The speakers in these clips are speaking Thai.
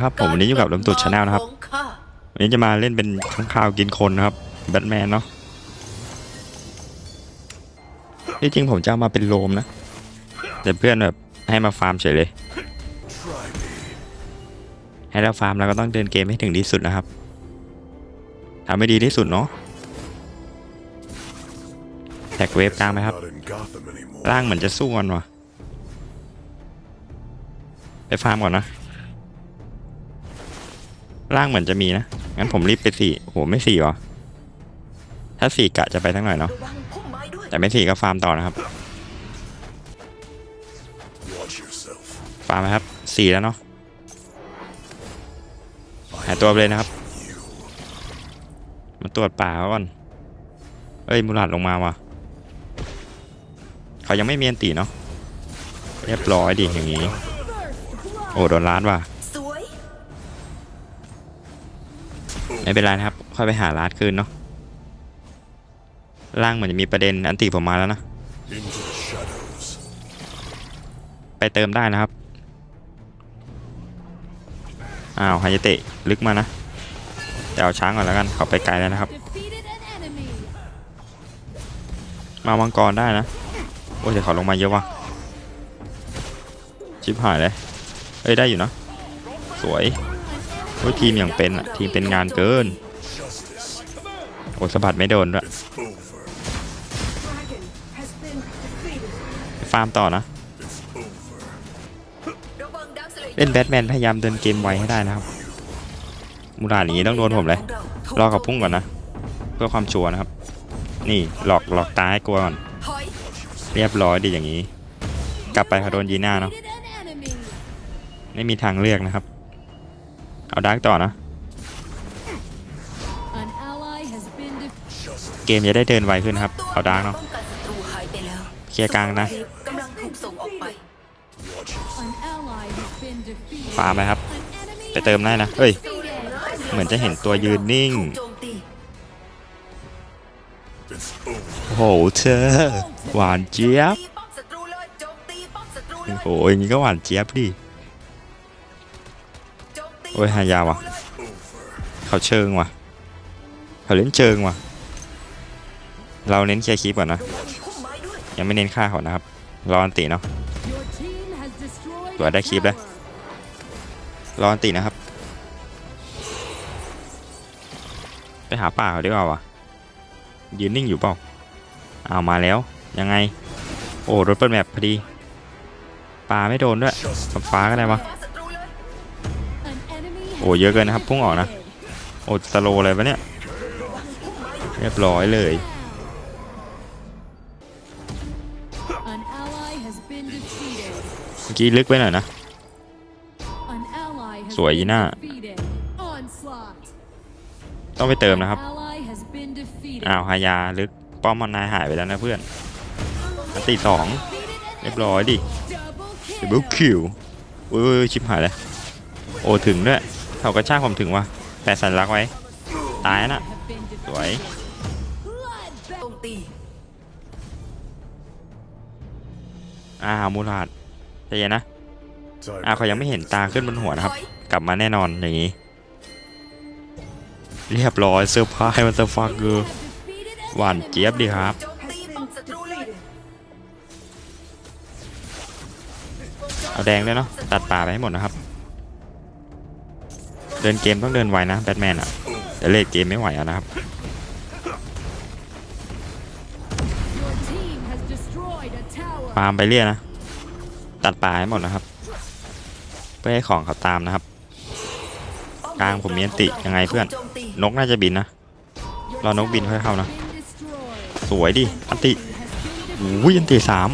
ครับผมวันนี้อยู่กับลมตุดชาแนลนะครับวันนี้จะมาเล่นเป็นข้างข่าวกินคนนะครับแบทแมนเนาะที่จริงผมจะมาเป็นโลมนะ แต่เพื่อนแบบให้มาฟาร์มเฉยเลย ให้เราฟาร์มเราก็ต้องเดินเกมให้ถึงที่สุดนะครับทำให้ดีที่สุดเนาะแท็กเวฟกลางไหมครับร่างเหมือนจะสู้กันวะไปฟาร์มก่อนนะ ร่างเหมือนจะมีนะ งั้นผมรีบไปสี่โอ้โหไม่สี่หรอ ถ้าสี่กะจะไปทั้งหน่อยเนาะ แต่ไม่สี่ก็ฟาร์มต่อนะครับ ฟาร์มครับสี่แล้วเนาะ หายตัวไปเลยนะครับ มาตรวจป่าเขาก่อน เอ้ยมูลัดลงมาว่ะ เขายังไม่มีอันตีเนาะ เรียบร้อยดิอย่างนี้ โอ้โดนล้านว่ะ ไม่เป็นไรนะครับ ค่อยไปหาร้านคืนเนาะร่างเหมือนจะมีประเด็นอันติผมมาแล้วนะ ไปเติมได้นะครับ อ้าวฮายเตะลึกมานะเดี๋ยวเอาช้างก่อนแล้วกันเขาไปไกลแล้วนะครับ มามังกรได้นะ โอ้ยแต่เขาลงมาเยอะว่ะ ชิบหายเลย เอ้ยได้อยู่นะ สวย โอ้ยทีมอย่างเป็นอะทีมเป็นงานเกิน โอ้สะบัดไม่โดนด้วยฟาร์มต่อนะ เล่นแบทแมนพยายามเดินเกมไวให้ได้นะครับ มูราดอย่างนี้ต้องโดนผมเลย รอกับพุ่งก่อนนะ เพื่อความชัวร์นะครับ นี่หลอกหลอกตาให้กลัวก่อน เรียบร้อยดีอย่างนี้ กลับไปเขาโดนยีน่าเนาะ ไม่มีทางเลือกนะครับ เอาดาร์กต่อนะ เกมจะได้เดินไวขึ้นครับ เอาดาร์กเนาะเคลียร์กลางนะปาไปครับ ไปเติมได้นะเฮ้ย เหมือนจะเห็นตัวยืนนิ่ง โอ้โหเธอ หวานเจี๊ยบ โอ้โหอย่างนี้ก็หวานเจี๊ยบดิ โอ้ยหายาวว่ะ เขาเชิงว่ะ เขาเล่นเชิงว่ะ เราเน้นเคลียร์คลิปก่อนนะ ยังไม่เน้นฆ่าเขานะครับ รออันติเนาะตัวได้คลิปเลย tower. รออันตินะครับ ไปหาป่าเขาดีกว่าวะยืนนิ่งอยู่เปล่าเอามาแล้ว ยังไง โอ้รถเปิดแมปพอดีปลาไม่โดนด้วยบนฟ้าก็ได้วะ โอ้เยอะเกินนะครับ พุ่งออกนะ โอ้สโลว์เลยปะเนี่ย เรียบร้อยเลย An ally has been defeated. เมื่อกี้ลึกไปหน่อยนะ An ally has สวย been ยีน่า defeated. Onslaught. ต้องไปเติมนะครับ An ally has been defeated. อ้าวฮายาลึก ป้อมมันนายหายไปแล้วนะเพื่อนอันตีสอง Defeated an เรียบร้อยดิ double ดับเบิล kill. คิวอุ้ยชิบหายเลยโอ้ถึงด้วย เขากระชากผมถึงว่ะแปะสัญลักษณ์ไว้ ตายน่ะ Have been สวย bloodbath. โจมตีอ้าวมูลาดใจเย็นนะ Time อ้าว to เขายังไม่เห็นตาขึ้นบนหัวนะครับถอยกลับมาแน่นอนอย่างนี้ เรียบร้อยเซอร์ไพรส์มันเซอร์ฟักเกอ You ร์ have defeated an หวาน enemy. เจี๊ยบดีครับโจมตีป้อมศัตรูเลยเอาแดงด้วยเนาะตัดป่าไปให้หมดนะครับ เดินเกมต้องเดินไวนะแบทแมนอะแต่เลดเกมไม่ไหวอะนะครับ Your team has destroyed a tower. ฟามไปเรื่อยนะ ตัดป่าให้หมดนะครับ เพื่อให้ของเขาตามนะครับ กลางผมมีอันติยังไงเพื่อน นกน่าจะบินนะ รอนกบินค่อยเข้านะ สวยดิ อันติอุ้ยอันติสาม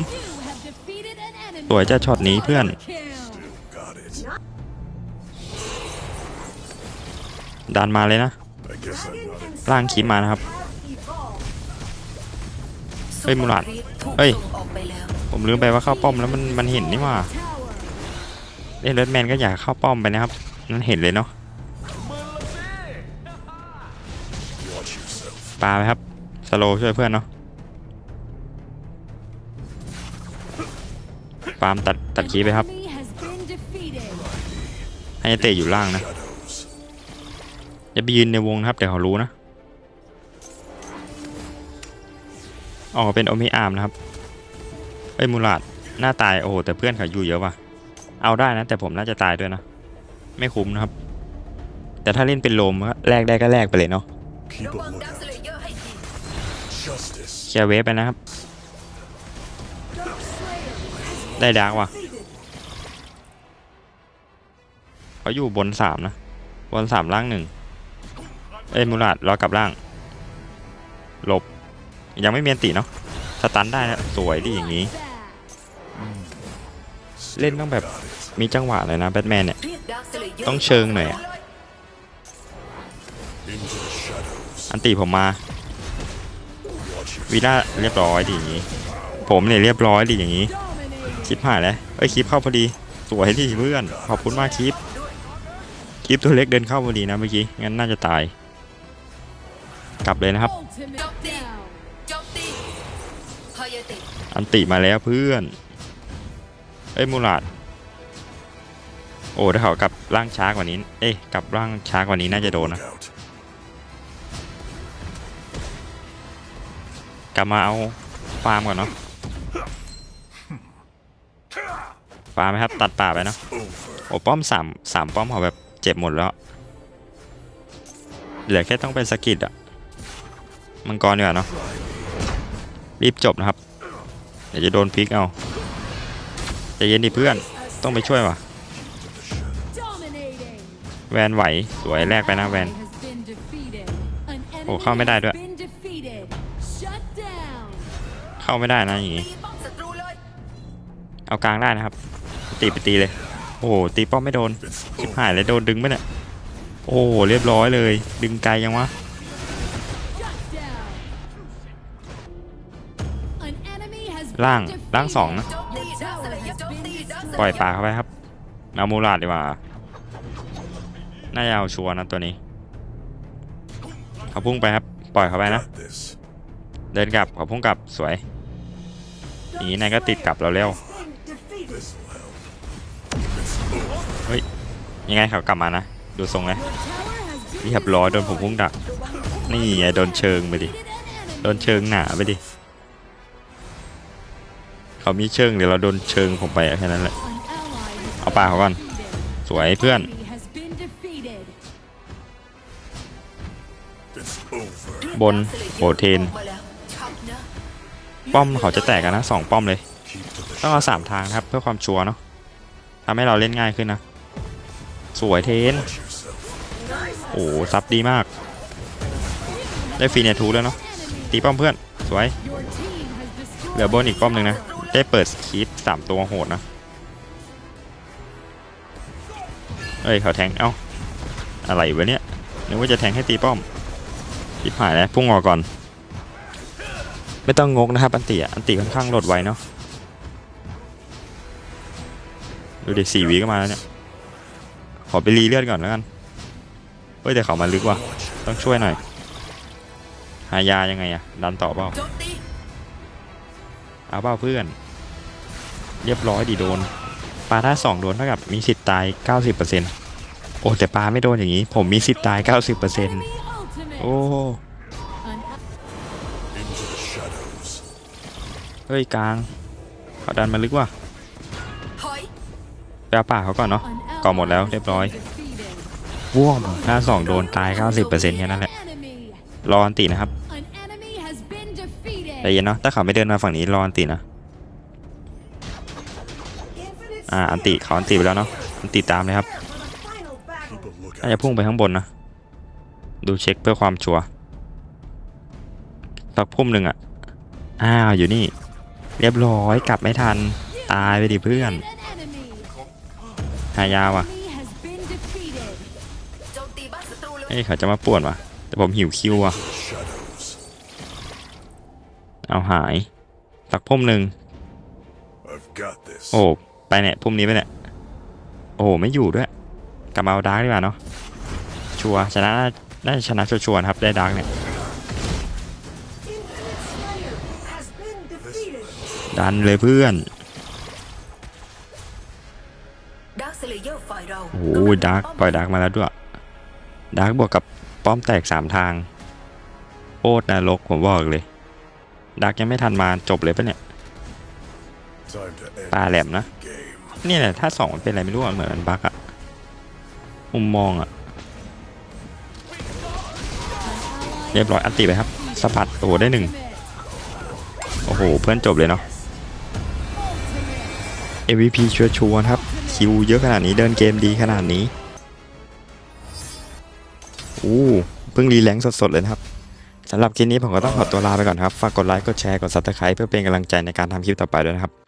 สวยจะช็อตนี้เพื่อน ดันมาเลยนะร่างคิมมานะครับเฮ้ยมูลาดเฮ้ย ผมลืมไปว่าเข้าป้อมแล้วมันมันเห็นนี่ว่าเล่นเรดแมนก็อยากเข้าป้อมไปนะครับนั่นเห็นเลยเนาะปลาไหมครับ สโลช่วยเพื่อนเนาะปามตัดตัดคีไปครับ ให้เตะอยู่ล่างนะ อย่าไปยืนในวงนะครับเดี๋ยวเขารู้นะออกเป็นโอมิอาร์มนะครับเอ้มูลาดหน้าตายโอ้โหแต่เพื่อนเขาอยู่เยอะว่ะ เอาได้นะ แต่ผมน่าจะตายด้วยนะ ไม่คุ้มนะครับ แต่ถ้าเล่นเป็นโลมก็แลกได้ก็แลกไปเลยเนาะ Keep ระ a วังดักส lookout. เลเยอร์ให้ดี Justice. เคลียร์เวฟไปนะครับ ได้ดาร์กว่ะเขาอยู่บนสามนะ บนสามล่างหนึ่ง เอ้ยมูลาดรอกลับล่าง หลบ ยังไม่เมียนติเนาะสตันได้นะสวยดีอย่างนี้ เล่นต้องแบบ Got it. มีจังหวะเลยนะแบทแมนเนี่ยเรียกดักสเลเยอร์ต้องเชิงหน่อยอะ Into the shadows. อันตีผมมา Watch your วีล่าเรียบร้อยดีอย่างนี้ ผมเนี่ยเรียบร้อยดีอย่างนี้ Dominating. คลิปหายแล้วเอ้ยคลิปเข้าพอดีสวยดีเพื่อน ขอบคุณมากคลิปคลิปตัวเล็กเดินเข้าพอดีนะเมื่อกี้ งั้นน่าจะตาย กลับเลยนะครับ Ultimate Drop the- down. โจมตีพายาติอันติมาแล้วเพื่อน เอ้ยมูลาดโอ้ถ้าเขากลับร่างช้ากว่านี้ เอ้ยกลับร่างช้ากว่านี้น่าจะโดนนะ lookout. กลับมาเอาฟาร์มก่อนเนาะฟาร์มไหมครับ ตัดป่าไปเนาะ Over. โอ้ป้อมสามสามป้อมเขาแบบเจ็บหมดแล้ว เหลือแค่ต้องเป็นสกิดอะ มังกรดีกว่าเนาะรีบจบนะครับเดี๋ยวจะโดนพลิกเอาใจเย็นดิเพื่อนต้องไปช่วยว่ะแวนไหวสวยแรกไปนะแวนโอ้เข้าไม่ได้ด้วย เข้าไม่ได้นะอย่างงี้เอากลางได้นะครับ ตีไปตีเลย โอ้โหตีป้อมไม่โดนชิบหายเลยโดนดึงไหมเนี่ยโอ้เรียบร้อยเลย ดึงไกลยังวะ ล่าง been ล่างสองนะโจมตีดักสเลเยอร์โจมตีดักสเลเยอร์ปล่อยปลาเข้าไปครับเอามูลาดดีกว่าน่าจะเอาชัวร์นะตัวนี้เขาพุ่งไปครับปล่อยเขาไปนะ Got this. เดินกลับเขาพุ่งกลับสวยอย่างนี้นายก็ติดกลับเราเร็ว This'll help. ยังไงเขากลับมานะ ดูทรงเลย Your tower has been เรียบร้อยโดนผมพุ่งดักนี่ไงโดนเชิงไปดิ defeated an enemy. โดนเชิงหนาไปดิ เขามีเชิงเดี๋ยวเราโดนเชิงผมไปอะแค่นั้นแหละ An ally has เอาปลาเขาก่อน defeated. สวยเพื่อน Enemy has been defeated. It's over. บนโบเทนออกมาแล้วชักนะป้อมเขาจะแตกกันนะสองป้อมเลย Keep to the ต้องเอาสามทางนะครับเพื่อความชัวร์เนาะทำให้เราเล่นง่ายขึ้นนะ สวยเทน Watch yourself. โอ้โหซับดีมาก ได้ฟรีเนทูแล้วเนาะ Enemy. ตีป้อมเพื่อน สวย Your team has destroyed เหลือบนอีกป้อมหนึ่งนะ ได้เปิดคีปสามตัวโหดนะ เอ้ยเขาแทง เอ้า อะไรวะเนี่ย นึกว่าจะแทงให้ตีป้อมทิบหายแล้วพุ่งออกก่อน ไม่ต้องงกนะครับ อันติอันติค่อนข้างโหลดไวเนาะ ดูเด็กสี่วีก็มาแล้วเนี่ย ขอไปรีเลือดก่อนแล้วกัน เฮ้ยแต่เขามาลึกว่ะ ต้องช่วยหน่อย หายายังไงอะดันต่อเปล่าเอาเปล่าเพื่อน เรียบร้อยดีโดน ปลาถ้าสองโดนเท่ากับมีสิทธิ์ตาย 90%โอ้แต่ปลาไม่โดนอย่างนี้ ผมมีสิทธิ์ตาย 90%โอ้เฮ้ยกลางเขาดันมาลึกว่ะไปเอาป่าเขาก่อนเนาะก่อหมดแล้วเรียบร้อยว่วมถ้าสองโดนตาย 90%แค่นั้นแหละ รออันตินะครับใจเย็นเนาะถ้าเขาไม่เดินมาฝั่งนี้รออันตินะ อ่าอันติเขาอันติไปแล้วเนาะอันติตามเลยครับ Keep a น่าจะ lookout. พุ่งไปข้างบนนะดูเช็คเพื่อความชัวร์สักพุ่มหนึ่งอะอ้าวอยู่นี่ เรียบร้อยกลับไม่ทันตายไปดิเพื่อน An enemy. หายาว่ะ Enemy has been defeated. โจมตีบ้านศัตรูเลยเอ้ยเขาจะมาป่วนว่ะแต่ผมหิวคิวอะ Shadows. เอาหายสักพุ่มหนึ่ง I've got this. โอ้ ไปเนี่ยพุ่มนี้ไปเนี่ย โอ้ไม่อยู่ด้วย กลับมาเอาดาร์กดีกว่าเนาะ ชัวชนะน่าจะชนะชัวร์ๆนครับได้ดาร์กเนี่ย ดันเลยเพื่อน โอ้โหดาร์กปล่อยดาร์กมาแล้วด้วย ดาร์กบวกกับป้อมแตกสามทางโคตรนรกผมบอกเลย ดาร์กยังไม่ทันมาจบเลยปะเนี่ย ตาแหลมนะนี่แหละถ้าสองมันเป็นอะไรไม่รู้อะเหมือนมันบั๊กอะมุมมองอะเรียบร้อยอันติไปครับสะพัดโอ้โหได้หนึ่งโอ้โหเพื่อนจบเลยเนาะ MVP ชัวร์ๆครับ คิวเยอะขนาดนี้เดินเกมดีขนาดนี้อู้เพิ่งรีแลงค์สดๆเลยครับสำหรับคลิปนี้ผมก็ต้องขอตัวลาไปก่อนครับ ฝากกดไลค์ กดแชร์ กด subscribe เพื่อเป็นกำลังใจในการทำคลิปต่อไปด้วยนะครับ